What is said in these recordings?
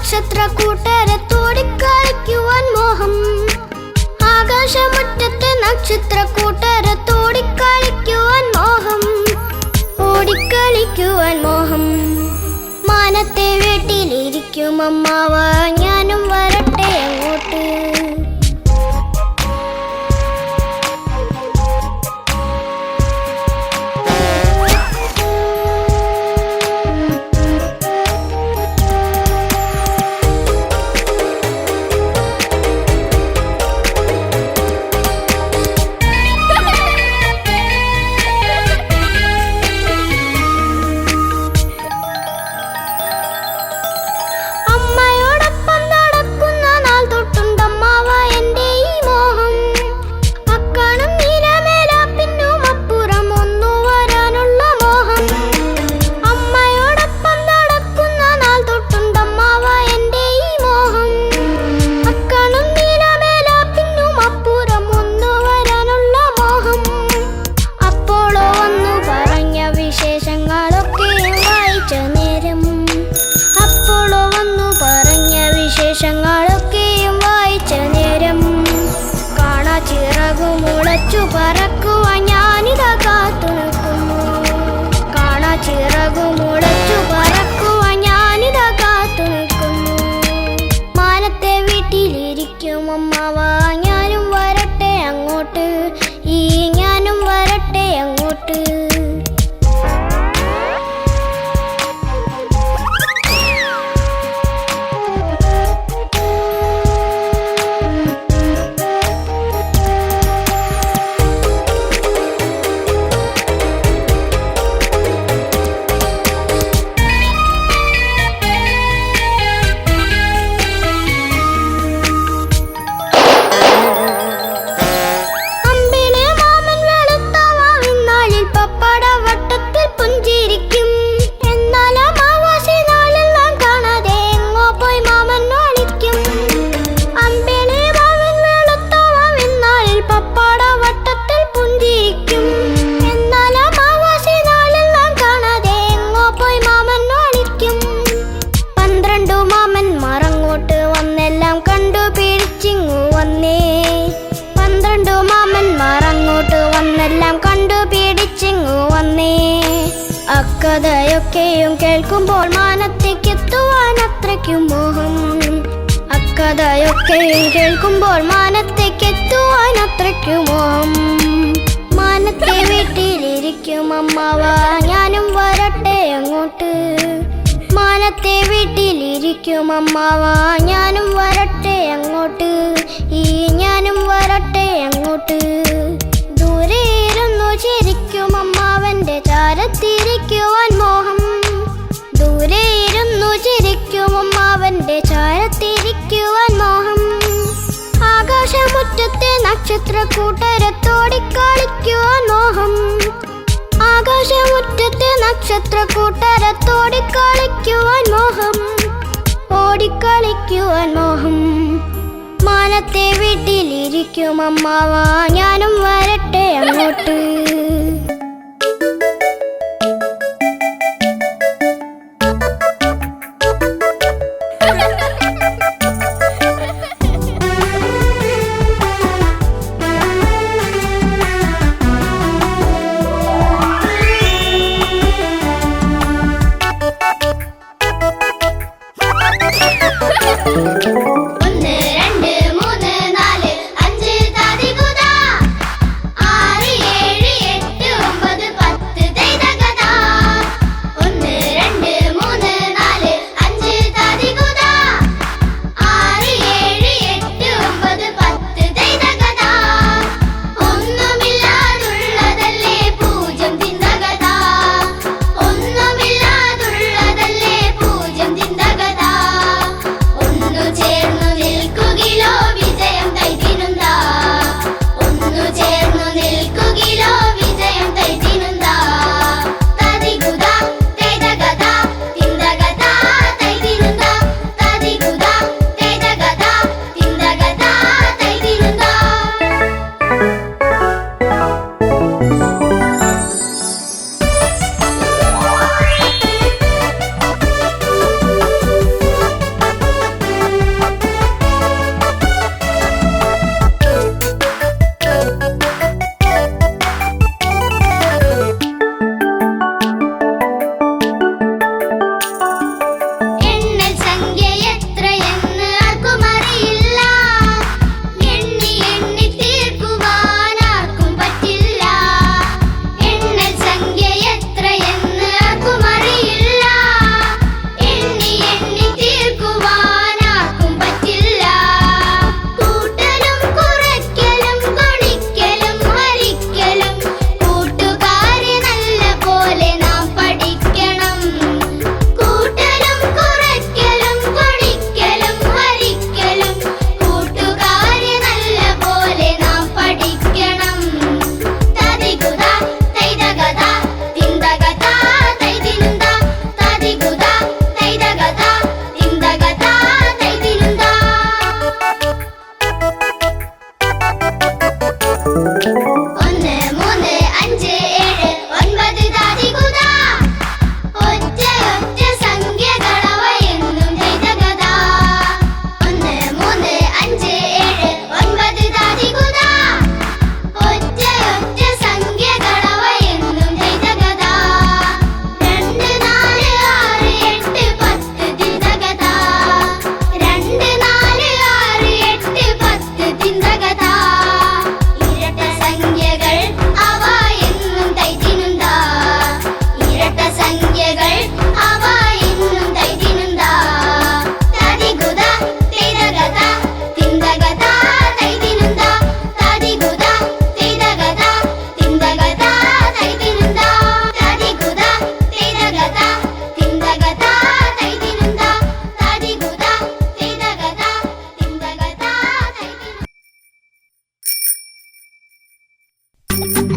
നക്ഷത്ര കൂട്ടരെ തോടിക്കളിക്കുവാൻ മോഹം. ആകാശമുറ്റത്തെ നക്ഷത്ര കൂട്ടരെ തോടിക്കളിക്കുവാൻ മോഹം. ഓടിക്കളിക്കുവാൻ മോഹം. മാനത്തെ വീട്ടിലിരിക്കും അമ്മാവ. ഞാനും വരട്ടെ അങ്ങോട്ട്. പേരും കേൾക്കുമ്പോൾ മാനത്തേക്കെത്തുവാൻ അത്രയ്ക്കുമോം? മാനത്തെ വീട്ടിലിരിക്കും അമ്മാവ ഞാനും വരട്ടെ അങ്ങോട്ട്. മാനത്തെ വീട്ടിലിരിക്കും അമ്മാവ ഞാനും വരട്ടെ അങ്ങോട്ട്. ഈ ഞാനും വരട്ടെ അങ്ങോട്ട്. ദൂരെ ഇരുന്നു ചിരിക്കും അമ്മാവന്റെ ചാരത്തിരിക്കുവാൻ മോഹം. ദൂരെ ഇരുന്നു ചിരിക്കും അമ്മാവന്റെ ചാര നക്ഷത്രക്കൂട്ടരത്തോടിക്കളിക്കുവാൻ മോഹം. ആകാശമുറ്റത്തെ നക്ഷത്രക്കൂട്ടരത്തോടിക്കളിക്കുവാൻ മോഹം. ഓടിക്കളിക്കുവാൻ മോഹം. മാനത്തെ വീട്ടിലിരിക്കും അമ്മാവാ. ഞാനും വരട്ടെ അങ്ങോട്ട്.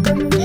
നിം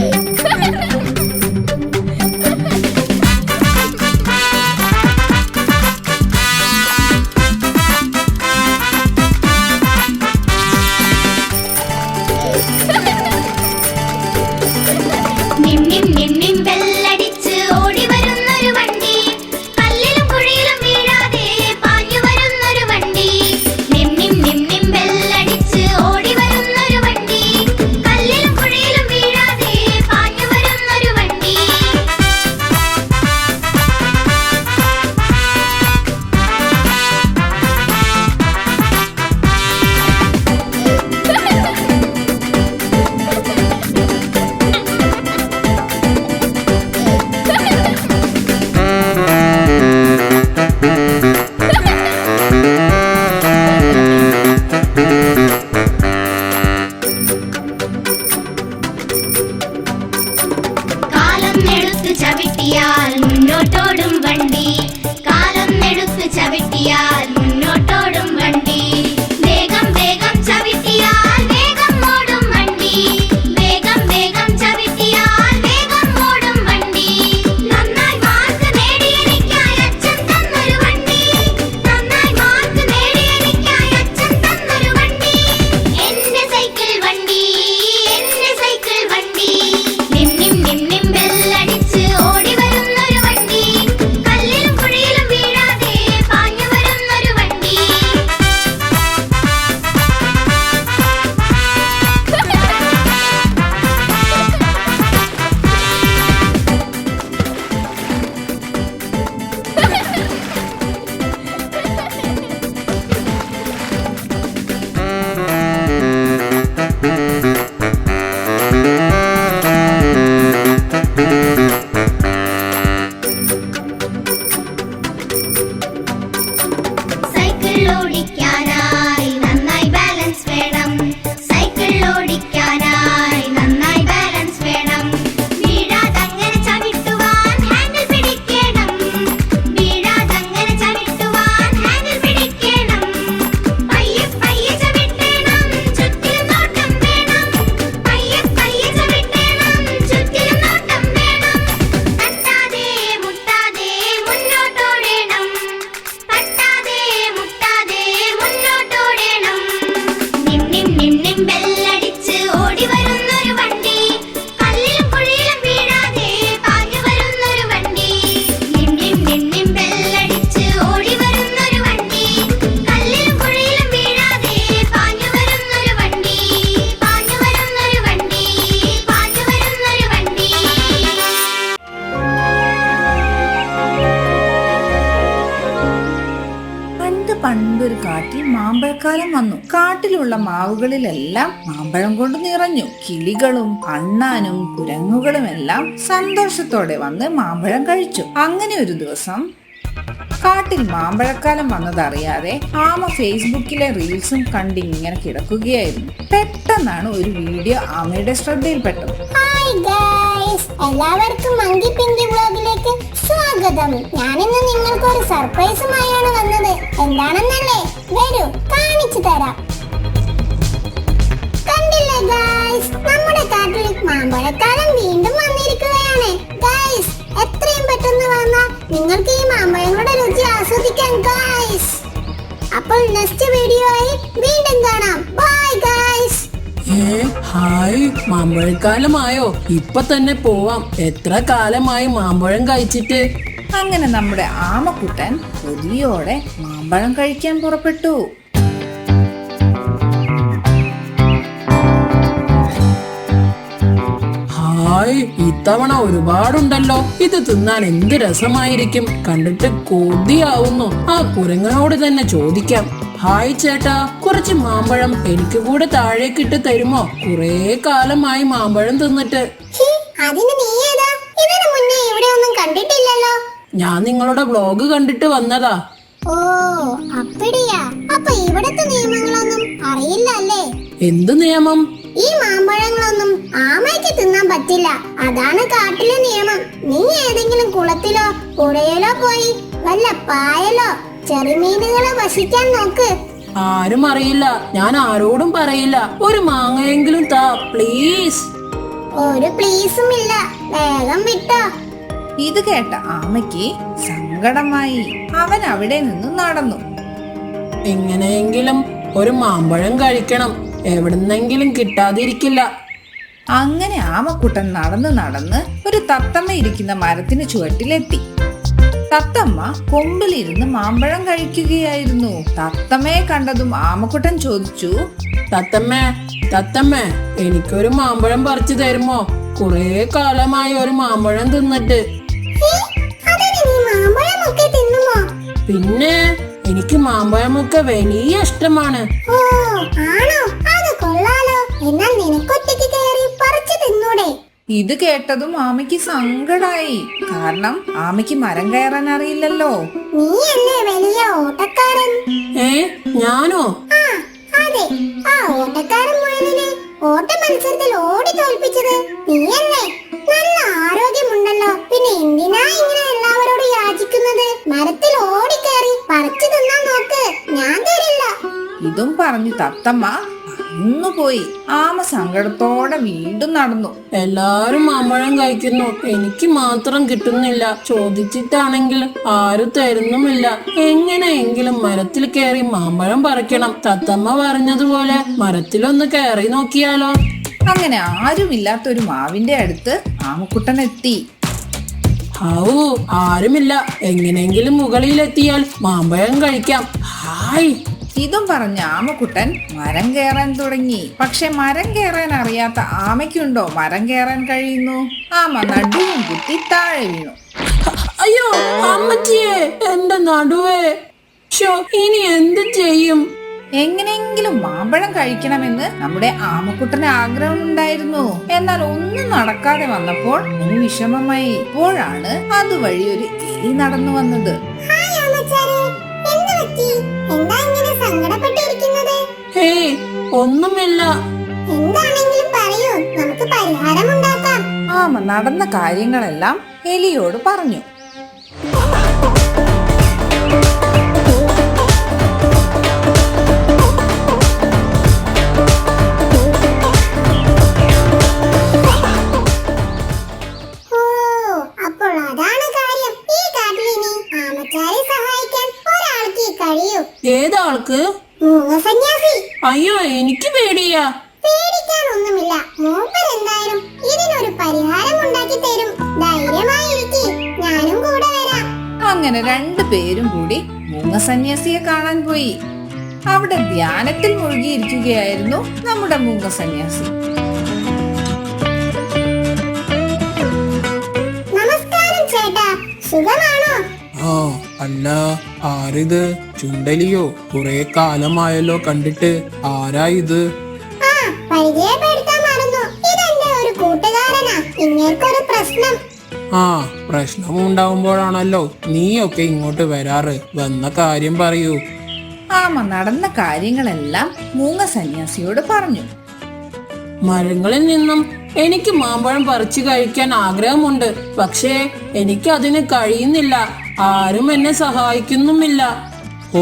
പണ്ടൊരു കാട്ടിൽ മാമ്പഴക്കാലം വന്നു. കാട്ടിലുള്ള മാവുകളിലെല്ലാം മാമ്പഴം കൊണ്ട് നിറഞ്ഞു. കിളികളും അണ്ണാനും കുരങ്ങുകളും എല്ലാം സന്തോഷത്തോടെ വന്ന് മാമ്പഴം കഴിച്ചു. അങ്ങനെ ഒരു ദിവസം കാട്ടിൽ മാമ്പഴക്കാലം വന്നതറിയാതെ ആമ ഫേസ്ബുക്കിലെ റീൽസും കണ്ട് ഇങ്ങനെ കിടക്കുകയായിരുന്നു. പെട്ടെന്നാണ് ഒരു വീഡിയോ ആമയുടെ ശ്രദ്ധയിൽപ്പെട്ടത്. ഗൈസ് എല്ലാവർക്കും മങ്കി പിങ്കി വ്ലോഗിലേക്ക് സ്വാഗതം. ഞാനിന്ന് നിങ്ങൾക്ക് ഒരു സർപ്രൈസുമായാണ് വന്നത്. എന്താണെന്നല്ലേ? വരൂ കാണിച്ചു തരാം. കണ്ടില്ലേ ഗൈസ്? നമ്മുടെ കാട്ടിൽ മാമ്പഴക്കാലം വീണ്ടും വന്നിരിക്കുകയാണ്. ഗൈസ് എത്രയും പെട്ടെന്ന് വന്നാൽ നിങ്ങൾക്ക് ഈ മാമ്പഴങ്ങളുടെ രുചി ആസ്വദിക്കാം ഗൈസ്. അപ്പോൾ നെക്സ്റ്റ് വീഡിയോ ആയി വീണ്ടും കാണാം. ഏ ഹായ് മാമ്പഴക്കാലമായോ? ഇപ്പൊ തന്നെ പോവാം. എത്ര കാലമായി മാമ്പഴം കഴിച്ചിട്ട്? അങ്ങനെ നമ്മുടെ ആമക്കുട്ടൻ കൊതിയോടെ മാമ്പഴം കഴിക്കാൻ പുറപ്പെട്ടു. ഹായ് ഇത്തവണ ഒരുപാടുണ്ടല്ലോ. ഇത് തിന്നാൻ എന്ത് രസമായിരിക്കും? കണ്ടിട്ട് കൊതിയാവുന്നു. ആ കുരങ്ങനോട് തന്നെ ചോദിക്കാം. ഹായ് ചേട്ടാ കുറച്ച് മാമ്പഴം എനിക്ക് കൂടെ താഴേക്കിട്ട് തരുമോ? കുറേ കാലമായി മാമ്പഴം തിന്നിട്ട്. ഞാൻ നിങ്ങളുടെ ബ്ലോഗ് കണ്ടിട്ട് വന്നതാ. ഓ അപ്പടിയാ. അപ്പൊ ഇവിടത്തെ നിയമങ്ങളൊന്നും അറിയില്ല അല്ലേ എന്ത് നിയമം? ഈ മാമ്പഴങ്ങളൊന്നും ആമയ്ക്ക് തിന്നാൻ പറ്റില്ല. അതാണ് കാട്ടിലെ നിയമം. നീ ഏതെങ്കിലും കുളത്തിലോ പുഴയിലോ പോയി വല്ല പായലോ ചെറുമീനുകളെ വശിക്കാൻ നോക്ക്. ആരും അറിയില്ല. ഞാൻ ആരോടും പറയില്ല. ഒരു മാങ്ങയെങ്കിലും താ പ്ലീസ് ഒരു പ്ലീസും ഇല്ല. വേഗം വിട്ടോ. ഇത് കേട്ട ആമയ്ക്ക് സങ്കടമായി. അവൻ അവിടെ നിന്ന് നടന്നു. എങ്ങനെയെങ്കിലും ഒരു മാമ്പഴം കഴിക്കണം. എവിടുന്നെങ്കിലും കിട്ടാതിരിക്കില്ല. അങ്ങനെ ആമക്കുട്ടൻ നടന്ന് നടന്ന് ഒരു തത്തമ്മ ഇരിക്കുന്ന മരത്തിന് ചുവട്ടിലെത്തി. തത്തമ്മ കൊമ്പിലിരുന്ന് മാമ്പഴം കഴിക്കുകയായിരുന്നു. തത്തമ്മയെ കണ്ടതും ആമക്കുട്ടൻ ചോദിച്ചു തത്തമ്മ തത്തമ്മ എനിക്കൊരു മാമ്പഴം പറിച്ചു തരുമോ? കുറെ കാലമായി ഒരു മാമ്പഴം തിന്നിട്ട്. പിന്നെ എനിക്ക് മാമ്പഴമൊക്കെ വലിയ ഇഷ്ടമാണ്. ഓ ആണോ? അത് കൊള്ളാലോ. എന്നാൽ നിനക്കൊറ്റയ്ക്ക് ഇത് കേട്ടതും ആമയ്ക്ക് സങ്കടായി. കാരണം ആമയ്ക്ക് മരം കയറാൻ അറിയില്ലല്ലോ. നീ അല്ലേ വലിയ ഓട്ടക്കാരൻ? ഏ ഞാനോ? ആ അതെ. ആ ഓട്ടക്കാരൻ മുയലിനെ ഓട്ട മത്സരത്തിൽ ഓടി തോൽപ്പിച്ചത് നീയല്ലേ നല്ല ആരോഗ്യമുണ്ടല്ലോ. പിന്നെ എന്തിനാ ഇങ്ങനെ എല്ലാവരോടും യാചിക്കുന്നത്? മരത്തിൽ ഓടിക്കയറി പറിച്ചു തിന്നാൻ നോക്ക്. ഞാൻ തരില്ല. ഇതും പറഞ്ഞു തത്തമ്മ പോയി ആമ സങ്കടത്തോടെ വീണ്ടും നടന്നു. എല്ലാരും മാമ്പഴം കഴിക്കുന്നു. എനിക്ക് മാത്രം കിട്ടുന്നില്ല. ചോദിച്ചിട്ടാണെങ്കിൽ ആരും തരുന്നുമില്ല. എങ്ങനെയെങ്കിലും മരത്തിൽ കയറി മാമ്പഴം പറിക്കണം. തത്തമ്മ പറഞ്ഞതുപോലെ മരത്തിലൊന്ന് കയറി നോക്കിയാലോ? അങ്ങനെ ആരുമില്ലാത്ത ഒരു മാവിന്റെ അടുത്ത് ആമക്കുട്ടൻ എത്തി. ഔ ആരുമില്ല. എങ്ങനെയെങ്കിലും മുകളിലെത്തിയാൽ മാമ്പഴം കഴിക്കാം. ഹായ്. ഇതും പറഞ്ഞ ആമക്കുട്ടൻ മരം കയറാൻ തുടങ്ങി. പക്ഷെ മരം കയറാൻ അറിയാത്ത ആമയ്ക്കുണ്ടോ? മരം കയറാൻ കഴിയുന്നു. ആമ നടുവും കുത്തി താഴെ വീണു. അയ്യോ അമ്മച്ചിയെ എന്റെ നടുവേ. ഇനി എന്ത് ചെയ്യും? എങ്ങനെയെങ്കിലും മാമ്പഴം കഴിക്കണമെന്ന് നമ്മുടെ ആമക്കുട്ടന് ആഗ്രഹം ഉണ്ടായിരുന്നു എന്നാൽ ഒന്നും നടക്കാതെ വന്നപ്പോൾ ഒരു വിഷമമായി. ഇപ്പോഴാണ് അതുവഴി ഒരു എലി നടന്നു വന്നത്. ഹായ് അമ്മച്ചാരെ എന്ത് പറ്റി? എന്താ ഇങ്ങനെ സങ്കടപ്പെട്ടിരിക്കുന്നത്? ഹേയ് ഒന്നുമില്ല. എന്താണെങ്കിലും പറയൂ. നമുക്ക് പരിഹാരമുണ്ടാക്കാം. ആമ നടന്ന കാര്യങ്ങളെല്ലാം എലിയോട് പറഞ്ഞു. അയ്യോ എനിക്ക് പേടിയാ. പേടിക്കാനൊന്നുമില്ല. മൂപ്പർ എന്തായാലും ഇതിനൊരു പരിഹാരം ഉണ്ടാക്കി തരും. ധൈര്യമായിരിക്കെ. ഞാനും കൂടെ വരാം. അങ്ങനെ രണ്ടു പേരും കൂടി മൂങ്ങ സന്യാസിയെ കാണാൻ പോയി. അവിടെ ധ്യാനത്തിൽ മുഴുകിയിരിക്കുകയായിരുന്നു നമ്മുടെ മൂങ്ങ സന്യാസി. നമസ്കാരം ചേട്ടാ. സുഖമാണോ? ആ അല്ല. ആരിത്? ചുണ്ടലിയോ? കുറെ കാലമായല്ലോ കണ്ടിട്ട്. ആരാ ഇത്? ആ പ്രശ്നം. ഉണ്ടാവുമ്പോഴാണല്ലോ നീ നീയൊക്കെ ഇങ്ങോട്ട് വരാറ്. വന്ന കാര്യം പറയൂ. ആമ നടന്ന കാര്യങ്ങളെല്ലാം മൂങ്ങ സന്യാസിയോട് പറഞ്ഞു. മരങ്ങളിൽ നിന്നും എനിക്ക് മാമ്പഴം പറിച്ചു കഴിക്കാൻ ആഗ്രഹമുണ്ട്. പക്ഷേ എനിക്ക് അതിന് കഴിയുന്നില്ല. ആരും എന്നെ സഹായിക്കുന്നുമില്ല. ഓ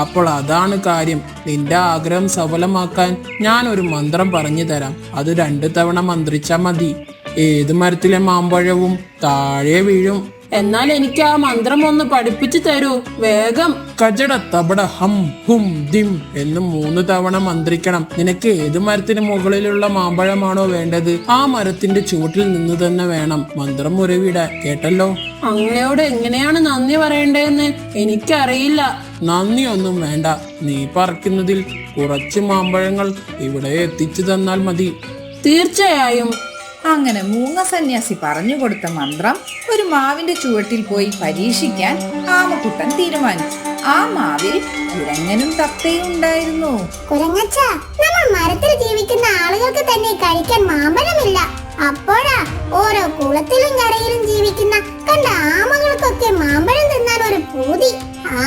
അപ്പോൾ അതാണ് കാര്യം. നിന്റെ ആഗ്രഹം സഫലമാക്കാൻ ഞാൻ ഒരു മന്ത്രം പറഞ്ഞു തരാം. അത് രണ്ടു തവണ മന്ത്രിച്ചാ മതി. ഏത് മരത്തിലെ മാമ്പഴവും താഴെ വീഴും. എന്നാൽ എനിക്ക് ആ മന്ത്രം ഒന്ന് പഠിപ്പിച്ചു തരൂ. വേഗം. കജട തബട ഹം ഹും ദിം എന്ന് മൂന്ന് തവണ മന്ത്രിക്കണം. നിനക്ക് ഏത് മരത്തിന് മുകളിലുള്ള മാമ്പഴമാണോ വേണ്ടത്? ആ മരത്തിന്റെ ചുവട്ടിൽ നിന്ന് തന്നെ വേണം. മന്ത്രം ഉറവിടാൻ കേട്ടല്ലോ? അങ്ങയോട് എങ്ങനെയാണ് നന്ദി പറയേണ്ടതെന്ന് എനിക്കറിയില്ല. നന്ദിയൊന്നും വേണ്ട. നീ പറിക്കുന്നതിൽ കുറച്ച് മാമ്പഴങ്ങൾ ഇവിടെ എത്തിച്ചു തന്നാൽ മതി. തീർച്ചയായും. അങ്ങനെ മൂങ്ങ സന്യാസി പറഞ്ഞു കൊടുത്ത മന്ത്രം ഒരു മാവിന്റെ ചുവട്ടിൽ പോയി പരീക്ഷിക്കാൻ ആമക്കുട്ടൻ തീരുമാനിച്ചു. ആ മാവിൽ കുരങ്ങനും തത്തയും ഉണ്ടായിരുന്നു. കുരങ്ങച്ച നമ്മൾ മരത്തിൽ ജീവിക്കുന്ന ആളുകൾക്ക് തന്നെ കഴിക്കാൻ മാമ്പഴമില്ല. അപ്പോഴാ ഓരോ കുളത്തിലും കരയിലും ജീവിക്കുന്ന കണ്ട ആമകൾക്കൊക്കെ മാമ്പഴം തിന്നാൻ ഒരു പൂതി. ആ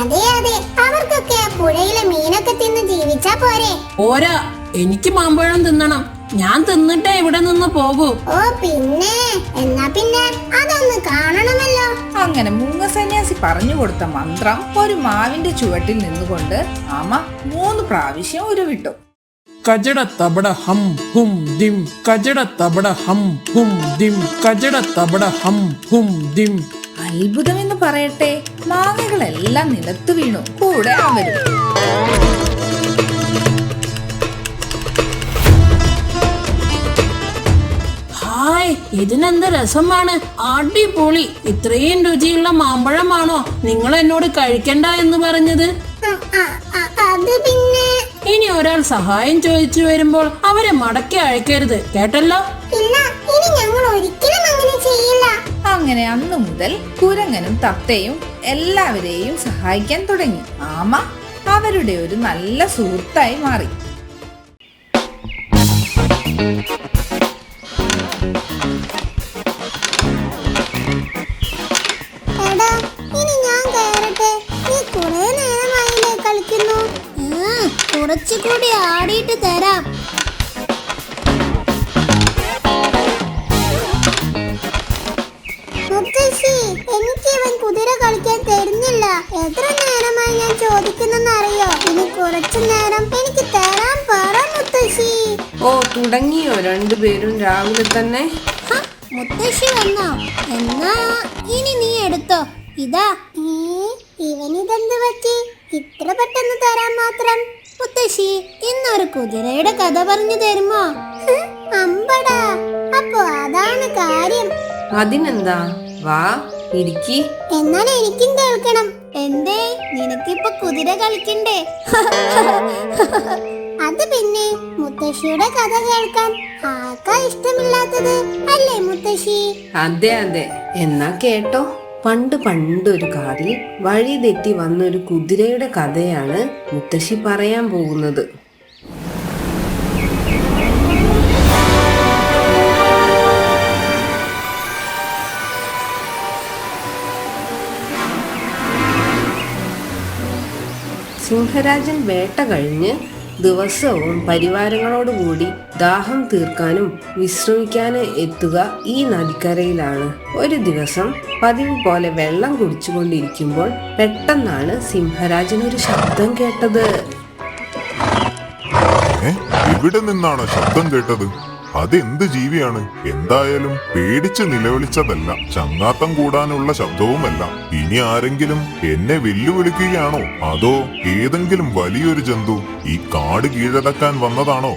അതെ അതെ. അവർക്കൊക്കെ ആ പുഴയിലെ മീനൊക്കെ തിന്ന് ജീവിച്ചാ പോരെ. ഓരാ എനിക്ക് മാമ്പഴം തിന്നണം. ഞാൻ തിന്നിട്ടേ ഇവിടെ നിന്ന് പോകൂ. ഓ പിന്നെ. എന്നാ പിന്നെ അതൊന്ന് കാണണമല്ലോ. അങ്ങനെ മൂങ്ങ സന്യാസി പറഞ്ഞു കൊടുത്ത മന്ത്രം ഒരു മാവിന്റെ ചുവട്ടിൽ നിന്നുകൊണ്ട് ആമ മൂന്ന് പ്രാവശ്യം ഉരുവിട്ടു. കജട തബട ഹം ഹും ദിം കജട തബട ഹം ഹും ദിം കജട തബട ഹം ഹും ദിം. അത്ഭുതം എന്ന് പറയട്ടെ മാങ്ങകളെല്ലാം നിലത്ത് വീണു കൂടെ അവരും. ഇതിനെന്ത് രസമാണ്? അടിപൊളി. ഇത്രയും രുചിയുള്ള മാമ്പഴമാണോ നിങ്ങൾ എന്നോട് കഴിക്കണ്ട എന്ന് പറഞ്ഞത്? ഇനി ഒരാൾ സഹായം ചോദിച്ചു വരുമ്പോൾ അവരെ മടക്കി അയക്കരുത്. കേട്ടല്ലോ? ഇനി ഞങ്ങൾ ഒരിക്കലും അങ്ങനെ ചെയ്യില്ല. അങ്ങനെ അന്നു മുതൽ കുരങ്ങനും തത്തയും എല്ലാവരെയും സഹായിക്കാൻ തുടങ്ങി. ആമ അവരുടെ ഒരു നല്ല സുഹൃത്തായി മാറി. കുറച്ചുകൂടി ആടിയിട്ട് തരാം. മുത്തശ്ശി എനിക്ക് ഇവൻ കുതിര കളിക്കാൻ തരുന്നില്ല. എത്ര നേരമായി ഞാൻ ചോദിക്കുന്നെന്നറിയോ? ഇനി കുറച്ചു നേരം എനിക്ക് തരാൻ പറ മുത്തശ്ശി. ഓ തുടങ്ങിയോ രണ്ടുപേരും രാവിലെ തന്നെ? മുത്തശ്ശി വന്നോ? എന്നാ ഇനി നീ എടുത്തോ. ഇതാ. ഇവനിതെന്ത് പറ്റി? ഇത്ര പെട്ടെന്ന് തരാൻ മാത്രം. മുത്തശ്ശി ഇന്നൊരു കുതിരയുടെ കഥ പറഞ്ഞു തരുമോ? അമ്പടാ. അപ്പൊ അതാണ് കാര്യം. അതിനെന്താ? വാ ഇരിക്കി. എന്നാൽ എനിക്കും കേൾക്കണം. എന്തേ? നിനക്കിപ്പൊ കുതിര കളിക്കണ്ടേ? അത് പിന്നെ മുത്തശ്ശിയുടെ കഥ കേൾക്കാൻ ആർക്കാ ഇഷ്ടമില്ലാത്തത്? അല്ലേ മുത്തശ്ശി? അതെ അതെ. എന്നാ കേട്ടോ. പണ്ട് പണ്ടൊരു കാടിൽ വഴി തെറ്റി വന്നൊരു കുതിരയുടെ കഥയാണ് മുത്തശ്ശി പറയാൻ പോകുന്നത്. സിംഹരാജൻ വേട്ട കഴിഞ്ഞ് ദിവസവും പരിവാരങ്ങളോടുകൂടി ദാഹം തീർക്കാനും വിശ്രമിക്കാനും എത്തുക ഈ നദിക്കരയിലാണ്. ഒരു ദിവസം പതിവ് പോലെ വെള്ളം കുടിച്ചുകൊണ്ടിരിക്കുമ്പോൾ പെട്ടെന്നാണ് സിംഹരാജൻ ഒരു ശബ്ദം കേട്ടത്. ഇവിടെ നിന്നാണ് ശബ്ദം കേട്ടത്? അതെന്ത് ജീവിയാണ്? എന്തായാലും പേടിച്ച് നിലവിളിച്ചതല്ല. ചങ്ങാത്തം കൂടാനുള്ള ശബ്ദവുമല്ല. ഇനി ആരെങ്കിലും എന്നെ വെല്ലുവിളിക്കുകയാണോ? അതോ ഏതെങ്കിലും വലിയൊരു ജന്തു ഈ കാട് കീഴടക്കാൻ വന്നതാണോ?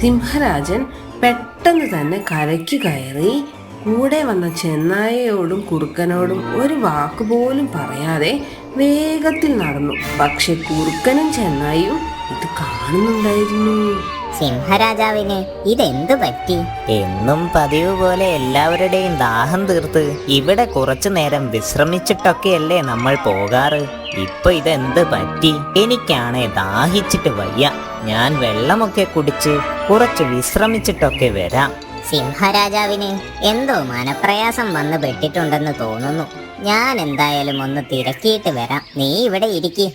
സിംഹരാജൻ പെട്ടെന്ന് തന്നെ കരയ്ക്ക് കയറി കൂടെ വന്ന ചെന്നായയോടും കുറുക്കനോടും ഒരു വാക്കുപോലും പറയാതെ വേഗത്തിൽ നടന്നു. പക്ഷെ കുറുക്കനും ചെന്നായും ഇത് കാണുന്നുണ്ടായിരുന്നു. സിംഹരാജാവിന് ഇതെന്തു പറ്റി? എന്നും പതിവ് പോലെ എല്ലാവരുടെയും ദാഹം തീർത്ത് ഇവിടെ കുറച്ചു നേരം വിശ്രമിച്ചിട്ടൊക്കെയല്ലേ നമ്മൾ പോകാറ്? ഇപ്പൊ ഇതെന്ത് പറ്റി? എനിക്കാണേ ദാഹിച്ചിട്ട് വയ്യ. ഞാൻ വെള്ളമൊക്കെ കുടിച്ച് കുറച്ച് വിശ്രമിച്ചിട്ടൊക്കെ വരാം. സിംഹരാജാവിന് എന്തോ മനപ്രയാസം വന്ന് പെട്ടിട്ടുണ്ടെന്ന് തോന്നുന്നു. ഞാൻ എന്തായാലും ഒന്ന് തിരക്കിയിട്ട് വരാം. നീ ഇവിടെ ഇരിക്കി.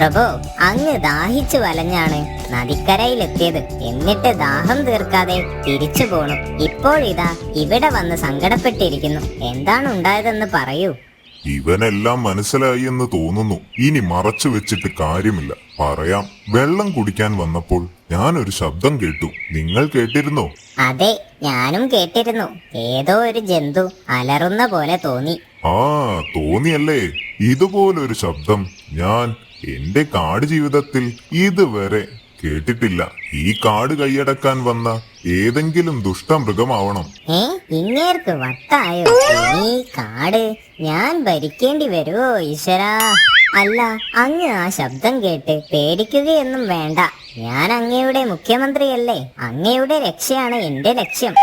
പ്രഭു അങ്ങ് ദാഹിച്ചു വലഞ്ഞാണ് നദിക്കരയിലെത്തിയത്. എന്നിട്ട് ദാഹം തീർക്കാതെ തിരിച്ചു പോണു. ഇപ്പോഴിതാ ഇവിടെ വന്ന് സങ്കടപ്പെട്ടിരിക്കുന്നു. എന്താണ് ഉണ്ടായതെന്ന് പറയൂ. ഇവനെല്ലാം മനസ്സിലായി എന്ന് തോന്നുന്നു. ഇനി മറച്ചു വെച്ചിട്ട് കാര്യമില്ല. പറയാം. വെള്ളം കുടിക്കാൻ വന്നപ്പോൾ ഞാൻ ഒരു ശബ്ദം കേട്ടു. നിങ്ങൾ കേട്ടിരുന്നോ? അതെ ഞാനും കേട്ടിരുന്നു. ഏതോ ഒരു ജന്തു അലറുന്ന പോലെ തോന്നി. ആ തോന്നിയല്ലേ? ഇതുപോലൊരു ശബ്ദം ഞാൻ എന്റെ കാട് ജീവിതത്തിൽ ഇതുവരെ കേട്ടിട്ടില്ല. ഈ കാട് കൈയടക്കാൻ വന്ന ഏതെങ്കിലും ദുഷ്ടമൃഗമാവണം. ഏ ഇങ്ങേർക്ക് വട്ടായോ? നീ കാട് ഞാൻ ഭരിക്കേണ്ടി വരുമോ ഈശ്വരാ? അല്ല അങ്ങ് ആ ശബ്ദം കേട്ട് പേടിക്കുകയൊന്നും വേണ്ട. ഞാൻ അങ്ങയുടെ മുഖ്യമന്ത്രിയല്ലേ. അങ്ങയുടെ രക്ഷയാണ് എന്റെ ലക്ഷ്യം.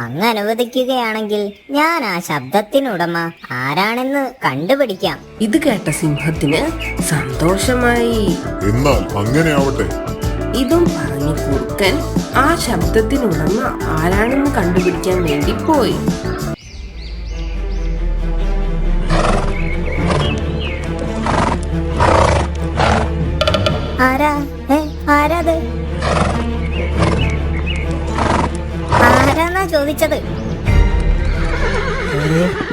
അങ്ങ് അനുവദിക്കുകയാണെങ്കിൽ ഞാൻ ആ ശബ്ദത്തിനുടമ ആരാണെന്ന് കണ്ടുപിടിക്കാം. ഇത് കേട്ട സിംഹത്തിന് സന്തോഷമായി. എന്നാൽ അങ്ങനെ ആവട്ടെ ഇതും പറഞ്ഞു കുറുക്കൻ ആ ശബ്ദത്തിനുടമ ആരാണെന്ന് കണ്ടുപിടിക്കാൻ വേണ്ടി പോയി. ആരാ? ഏ ആരാത്? ചോദിച്ചത്.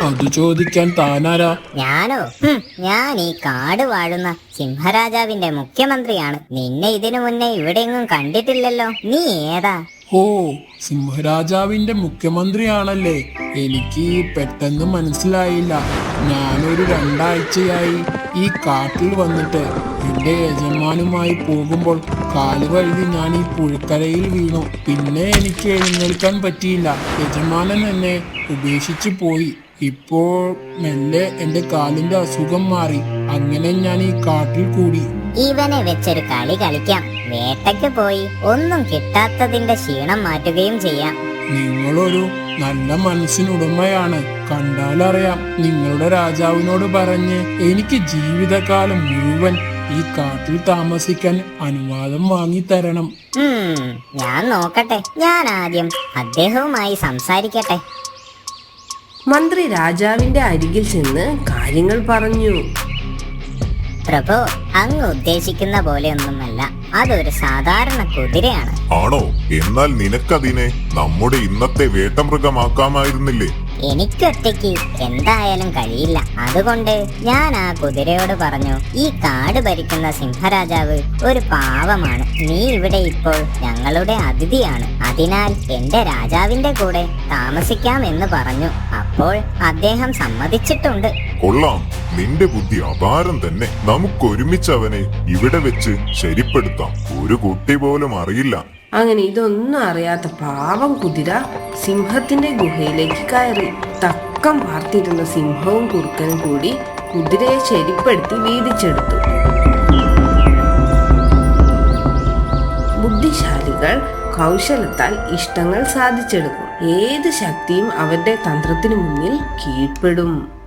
അത് ചോദിക്കാൻ താനാരാ? ഞാനോ? ഹും, ഞാൻ ഈ കാട് വാഴുന്ന സിംഹരാജാവിന്റെ മുഖ്യമന്ത്രിയാണ്. നിന്നെ ഇതിനു മുന്നേ ഇവിടെയെങ്ങും കണ്ടിട്ടില്ലല്ലോ. നീ ഏതാ? ഓ സിംഹരാജാവിന്റെ മുഖ്യമന്ത്രിയാണല്ലേ. എനിക്ക് പെട്ടെന്ന് മനസ്സിലായില്ല. ഞാനൊരു രണ്ടാഴ്ചയായി ഈ കാട്ടിൽ വന്നിട്ട് എന്റെ യജമാനുമായി പോകുമ്പോൾ കാൽ കഴുകി ഞാൻ ഈ പുഴക്കരയിൽ വീണു. പിന്നെ എനിക്ക് എഴുന്നേൽക്കാൻ പറ്റിയില്ല. യജമാനൻ എന്നെ ഉപേക്ഷിച്ചു പോയി. ഇപ്പോൾ മെല്ലെ എന്റെ കാലിന്റെ അസുഖം മാറി. അങ്ങനെ ഞാൻ ഈ കാട്ടിൽ കൂടി. ഇവനെ വെച്ചൊരു കളി കളിക്കാം. വേട്ടയ്ക്ക് പോയി ഒന്നും കിട്ടാത്തതിന്റെ ക്ഷീണം മാറ്റുകയും ചെയ്യാം. നിങ്ങളൊരു നല്ല മനസ്സിനുടമയാണ്. കണ്ടാലറിയാം നിങ്ങളുടെ രാജാവിനോട് പറഞ്ഞ് എനിക്ക് ജീവിതകാലം മുഴുവൻ ഈ കാട്ടിൽ താമസിക്കാൻ അനുവാദം വാങ്ങി തരണം ഞാൻ നോക്കട്ടെ. ഞാൻ ആദ്യം അദ്ദേഹവുമായി സംസാരിക്കട്ടെ. മന്ത്രി രാജാവിന്റെ അരികിൽ ചെന്ന് കാര്യങ്ങൾ പറഞ്ഞു. പ്രഭു അങ്ങ് ഉദ്ദേശിക്കുന്ന പോലെ പോലെയൊന്നുമല്ല. അതൊരു സാധാരണ കുതിരയാണ്. ആണോ? എന്നാൽ നിനക്കതിനെ നമ്മുടെ ഇന്നത്തെ വേട്ടമൃഗമാക്കാമായിരുന്നില്ലേ? എനിക്കൊറ്റയ്ക്ക് എന്തായാലും കഴിയില്ല. അതുകൊണ്ട് ഞാൻ ആ കുതിരയോട് പറഞ്ഞു ഈ കാട് ഭരിക്കുന്ന സിംഹരാജാവ് ഒരു പാവമാണ്. നീ ഇവിടെ ഇപ്പോൾ ഞങ്ങളുടെ അതിഥിയാണ്. അതിനാൽ എന്റെ രാജാവിന്റെ കൂടെ താമസിക്കാം എന്ന് പറഞ്ഞു. അപ്പോൾ അദ്ദേഹം സമ്മതിച്ചിട്ടുണ്ട്. കൊള്ളാം. നിന്റെ ബുദ്ധി അപാരം തന്നെ. നമുക്കൊരുമിച്ച് അവനെ ഇവിടെ വെച്ച് ശരിപ്പെടുത്താം. ഒരു കുട്ടി പോലും അറിയില്ല. അങ്ങനെ ഇതൊന്നും അറിയാത്ത പാവം കുതിര സിംഹത്തിന്റെ ഗുഹയിലേക്ക് കയറി. തക്കം വാർത്തിരുന്ന സിംഹവും കുറുക്കനും കൂടി കുതിരയെ ശരിപ്പെടുത്തി വീതിച്ചെടുത്തു. ബുദ്ധിശാലികൾ കൗശലത്താൽ ഇഷ്ടങ്ങൾ സാധിച്ചെടുക്കും. ഏത് ശക്തിയും അവരുടെ തന്ത്രത്തിനു മുന്നിൽ കീഴ്പ്പെടും.